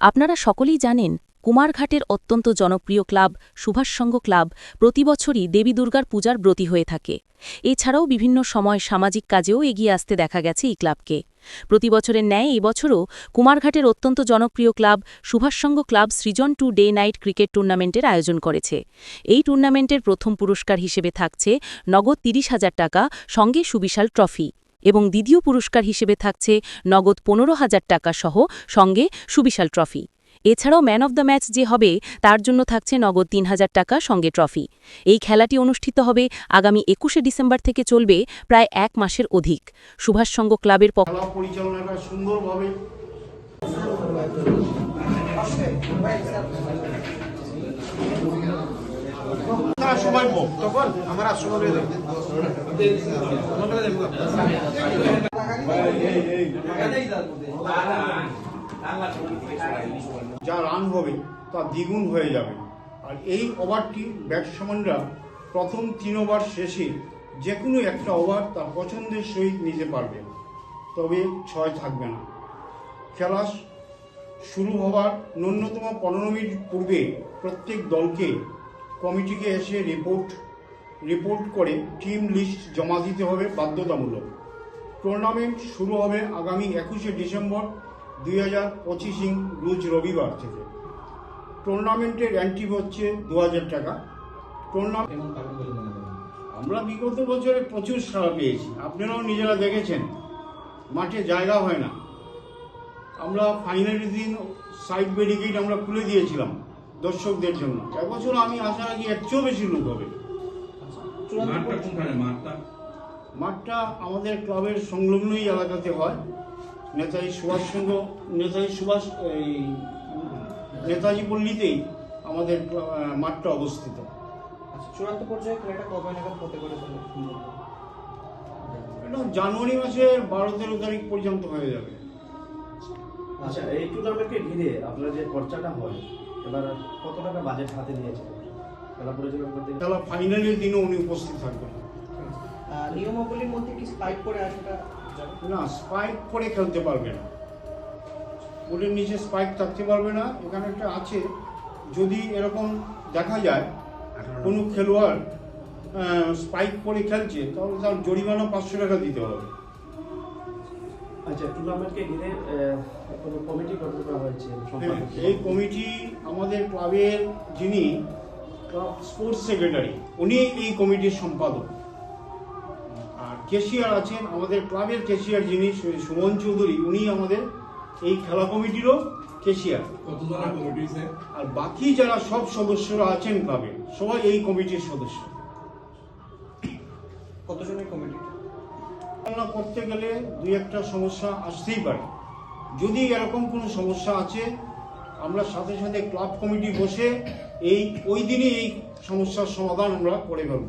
আপনারা সকলেই জানেন, কুমারঘাটের অত্যন্ত জনপ্রিয় ক্লাব সুভাষসংঘ ক্লাব, প্রতি বছরই দেবী দুর্গার পূজার ব্রতী হয়ে থাকে। এছাড়াও বিভিন্ন সময় সামাজিক কাজেও এগিয়ে আসতে দেখা গেছে এই ক্লাবকে। প্রতি বছরের ন্যায় এবছরও কুমারঘাটের অত্যন্ত জনপ্রিয় club Subhash Sangha club Srijan two day night cricket টুর্নামেন্টের আয়োজন করেছে। এই টুর্নামেন্টের প্রথম পুরস্কার হিসেবে থাকছে নগদ তিরিশ হাজার টাকা, সঙ্গে সুবিশাল ট্রফি। এবং দ্বিতীয় পুরস্কার হিসেবে থাকছে নগদ পনেরো হাজার টাকা সহ সঙ্গে সুবিশাল ট্রফি। এছাড়াও ম্যান অব দ্য ম্যাচ যে হবে, তার জন্য থাকছে নগদ তিন হাজার টাকা সঙ্গে ট্রফি। এই খেলাটি অনুষ্ঠিত হবে আগামী একুশে ডিসেম্বর থেকে চলবে প্রায় এক মাসের অধিক। সুভাষসংঘ ক্লাবের পক্ষ যা রান হবে, তা দ্বিগুণ হয়ে যাবে। আর এই ওভারটি ব্যাটসম্যানরা প্রথম তিন ওভার শেষে যে কোনো একটা ওভার তার পছন্দের সহিত নিতে পারবে। তবে ছয় থাকবে না। খেলা শুরু হওয়ার ন্যূনতম পনেরো মিনিট পূর্বে প্রত্যেক দলকে কমিটিকে এসে রিপোর্ট রিপোর্ট করে টিম লিস্ট জমা দিতে হবে বাধ্যতামূলক। টুর্নামেন্ট শুরু হবে আগামী একুশে ডিসেম্বর দুই হাজার পঁচিশ রোজ রবিবার থেকে। টুর্নামেন্টের অ্যান্টি হচ্ছে দু হাজার টাকা টুর্নামেন্ট আমরা বিগত বছরে প্রচুর সাড়া পেয়েছি। আপনারাও নিজেরা দেখেছেন। মাঠে জায়গা হয় না। আমরা ফাইনালের দিন সাইড ব্যারিকেড আমরা খুলে দিয়েছিলাম। দর্শকদের জন্য। এবছর আমি আশা রাখি এর চেয়েও বেশি লোক হবে। মাঠটা মাঠটা? মাঠটা আমাদের ক্লাবের সংলগ্নই এলাকাতে হয়। নেতাজি সুভাষ সংঘ নেতাজি সুভাষ এই নেতাজি পল্লীতেই আমাদের মাঠটা অবস্থিত। আচ্ছা চূড়ান্ত পর্যায়ে খেলাটা কবে নাগাদ হতে পারে বলে এটা জানুয়ারি মাসের বারো তেরো তারিখ পর্যন্ত হয়ে যাবে। আচ্ছা এই টুর্নামেন্টকে ঘিরে আপনার যে খরচাটা হয় এবার কত টাকা বাজেট হাতে নিয়েছে? খেলা পরিচালনা করতে খেলা ফাইনালের দিনও উনি উপস্থিত থাকবেন। নিয়মাবলীর মধ্যে কি স্পাইক করে আসাটা না স্পাইক করে খেলতে পারবে না। বোর্ডের নিচে স্পাইক থাকতে পারবে না। এখানে একটা আছে যদি এরকম দেখা যায় কোনো খেলোয়াড় স্পাইক করে খেলছে তাহলে তার জরিমানা পাঁচশো টাকা দিতে হবে। আচ্ছা টুর্নামেন্টকে ঘিরে কোনো কমিটি গঠন করা হয়েছে এই কমিটি আমাদের ক্লাবের যিনি ক্লাব স্পোর্টস সেক্রেটারি উনি এই কমিটির সম্পাদক। আর কেশিয়ার আছেন আমাদের ক্লাবের কেশিয়ার যিনি সুমন চৌধুরী উনি আমাদের এই খেলা কমিটিরও কেশিয়ার আর বাকি যারা সব সদস্যরা আছেন ক্লাবে সবাই এই কমিটির সদস্য। কতজনের কমিটি? পরিচালনা করতে গেলে দুই একটা সমস্যা আসতেই পারে যদি এরকম কোনো সমস্যা আছে, আমরা সাথে সাথে ক্লাব কমিটি বসে এই, ওই দিনই এই সমস্যার সমাধান আমরা করে ফেলব।